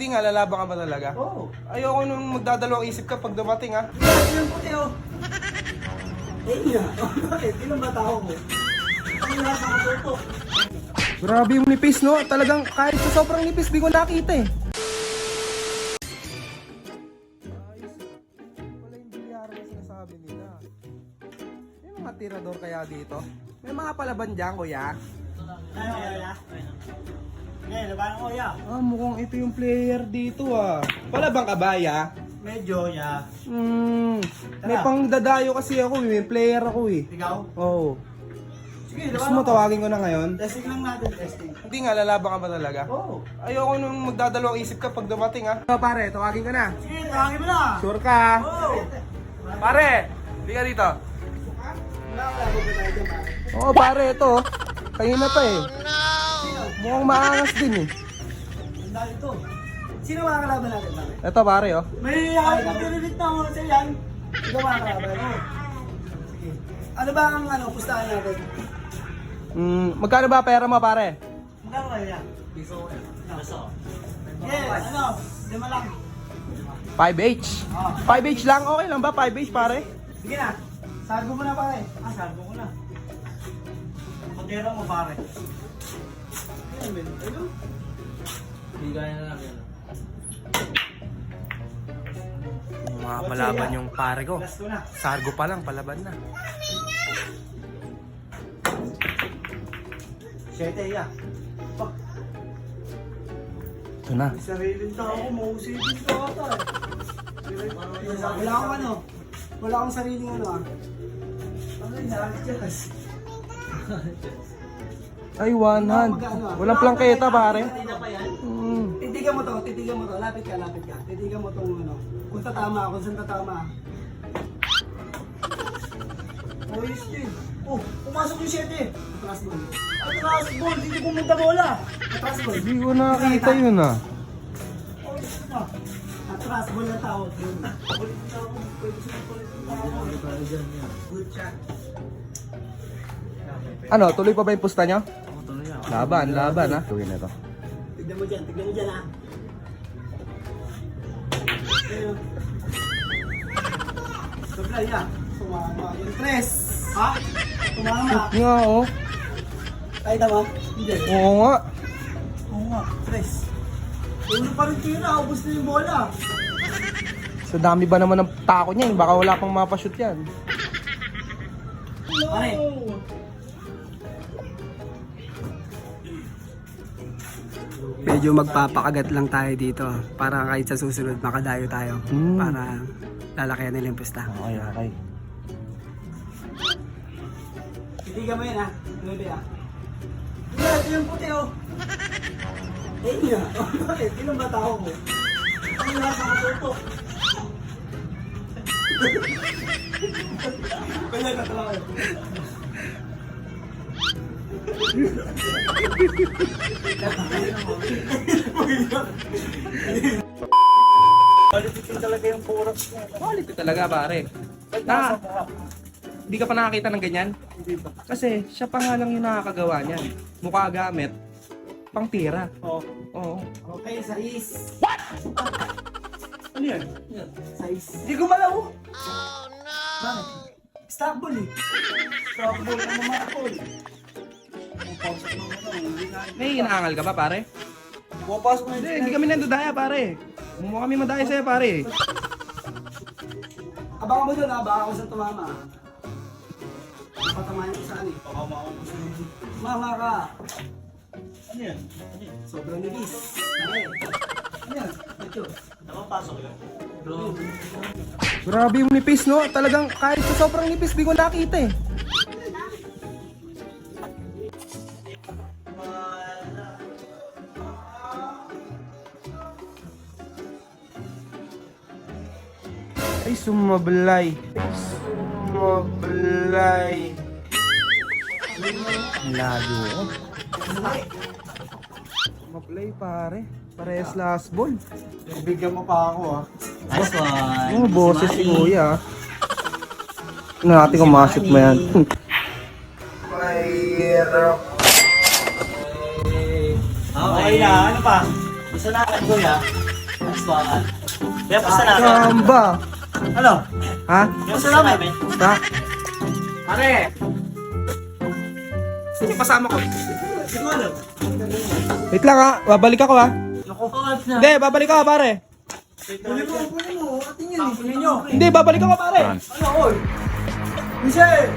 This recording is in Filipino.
Hindi nga, lalaban ka ba talaga? Oo. Ayoko nung magdadalawang isip ka pag dumating ha. Yan, yung puti oh. Eh nga. Bakit? Ilang bata ako mo? Ang lahat ng tutok. Grabe yung nipis no, talagang kahit sa sobrang nipis di ko nakita eh. Tirador kaya dito? May mga palaban dyan kuya? Ano kaya? Ngayon, labanan ko ya. Ah, mukhang ito yung player dito ah. Palaban ka ba ya? Medyo ya. Hmm, may Tara. pang dadayo kasi ako eh, may player ako eh. Ikaw? Oo. Oh. Sige, Gusto mo tawagin ko na ngayon? Testing lang natin, testing. Hindi nga, lalaban ka ba talaga? Oo. Ayoko nung magdadalawang isip ka pag dumating ha. So, pare, tawagin ka na. Sige, tawagin mo na. Sure ka? Oo. Pare, hindi ka dito. Oo pare, ito. Kanina pa eh. Mukhang maangas din eh. Ang dami to. Sino mga kalaban natin, pare? Ito pare oh. May kakapirilit na ako sa yan. Sino mga kalaban mo? Sige. Ano ba ang ano, pustahan natin? Mm, magkano ba pera mo pare? Magkano kayo yan? Piso. Piso. Yes, ano? Lima lang. 5H. Ah. 5H lang, okay lang ba 5H pare? Sige na. Sargo mo na pare. Ah, sargo ko na. Kondera mo pare. Bigay na lang yan. Mga palaban yung pare ko. Sargo pa lang, palaban na. Siyete, ya. Pak, Ito na. sariling tao ko. Mausipin ko ata eh. Wala akong ano. Wala akong sariling ano ah. Ano yun? Adjust. Ay, one hand. Walang plangketa pare. Mm. Titigan mo to, titigan mo to. Lapit ka, lapit ka. Titigan mo tong ano. Kung tatama, kung saan tatama. Ayos din. Oh, pumasok yung 7. Atras ball. Atras ball, hindi pumunta bola. Atras ball. Hindi ko nakita yun ah. Oh, yun na. Atras ball na tawag yun. Ulit na ako. Good shot. Ano, tuloy pa ba yung pusta nyo? Ako tuloy yan. Laban, laban ha. Gawin na to. Tignan mo dyan, tignan mo dyan ha. Ayun. Supply ya. Sumama. Yung press. Ha? Sumama. Nga oh. Ay, tama? Hindi. Oo nga. Oo nga, press. Ulo pa rin tira, ubos na yung bola. Sa dami ba naman ng tako niya, baka wala pang mapashoot yan. Pare. Medyo magpapakagat lang tayo dito para kahit sa susunod makadayo tayo Hmm. para lalakayan nila yung pusta. Okay, okay. Titigan mo yan ha. Nubi ha. Wala, ito yung puti oh. Eh nga. Bakit? Ilang bata ako mo? Ang lahat ng tutok. Kaya ka talaga. Quality talaga yung purak niya. Quality talaga pare. Na, hindi ka pa nakakita ng ganyan? Hindi ba? Kasi siya pa nga lang yung nakakagawa niyan. Mukha gamit, pang tira. Oh. Oo. Okay, size. What? Ano yan? Size. Hindi gumalaw. Bakit? Stock ball eh. Stock ball na mamakol. Pumapasok May inaangal ka ba pare? Pumapasok na Hindi, hindi kami nandudaya pare. Mukha kami madaya sa'yo pare. Abangan mo doon ha, baka ako sa tumama. Patamayan ko sa ano eh. Mama ka. Ano yan? Ano? Sobrang. Pare. Ano yan? Ito. Nakapasok yan. Bro. Grabe yung nipis no, talagang kahit sa sobrang nipis di ko nakita eh. Ay, sumablay. Ay, sumablay. Lago ko. Sumablay pare. Parehas last ball. Bigyan mo pa ako ha. Nice one. Yung boses si Kuya. Ano natin kung mashoot mo yan? Mahirap. Okay na, ano pa? Isa na agad ko ya. Last one. Kaya pasta namin. Kamba. Ano? Ha? Namin. Ha? Pare! Sino yung kasama ko? Ko alam. Wait lang ha, babalik ako ha. Hindi, babalik ako pare. Kunin mo, kunin mo. Ating yan eh. Nyo. Hindi, babalik ako pare. Ano, oy? Michelle!